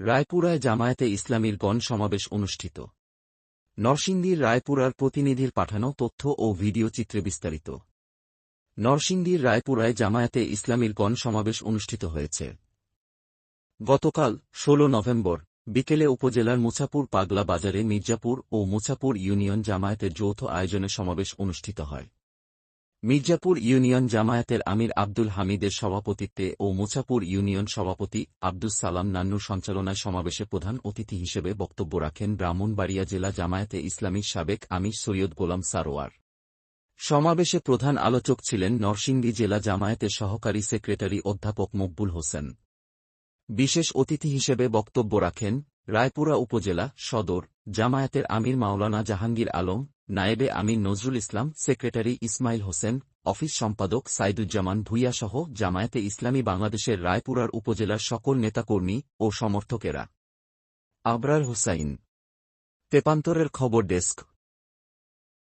রায়পুরায় জামায়াতে ইসলামীর গণ সমাবেশ অনুষ্ঠিত। নরসিংদীর রায়পুরার প্রতিনিধির পাঠানো তথ্য ও ভিডিও চিত্রে বিস্তারিত। নরসিংদীর রায়পুরায় জামায়াতে ইসলামীর গণ সমাবেশ অনুষ্ঠিত হয়েছে। গতকাল ১৬ নভেম্বর, বিকেলে উপজেলার মুছাপুর পাগলা বাজারে মির্জাপুর ও মুছাপুর ইউনিয়ন জামায়াতের যৌথ আয়োজনে সমাবেশ অনুষ্ঠিত হয়। মির্জাপুর ইউনিয়ন জামায়াতের আমির আব্দুল হামিদের সভাপতিত্বে ও মুছাপুর ইউনিয়ন সভাপতি আব্দুস সালাম নান্নুর সঞ্চালনায় সমাবেশে প্রধান অতিথি হিসেবে বক্তব্য রাখেন ব্রাহ্মণবাড়িয়া জেলা জামায়াতে ইসলামীর সাবেক আমির সৈয়দ গোলাম সারোয়ার। সমাবেশে প্রধান আলোচক ছিলেন নরসিংদী জেলা জামায়াতের সহকারী সেক্রেটারি অধ্যাপক মকবুল হোসেন। বিশেষ অতিথি হিসেবে বক্তব্য রাখেন রায়পুরা উপজেলা সদর জামায়াতের আমির মাওলানা জাহাঙ্গীর আলম, নায়েবে আমির নজরুল ইসলাম, সেক্রেটারি ইসমাইল হোসেন, অফিস সম্পাদক সাইদুজ্জামান ভুইয়াসহ জামায়াতে ইসলামী বাংলাদেশের রায়পুরার উপজেলার সকল নেতাকর্মী ও সমর্থকেরা। আবরার হুসাইন। তেপান্তরের খবর ডেস্ক।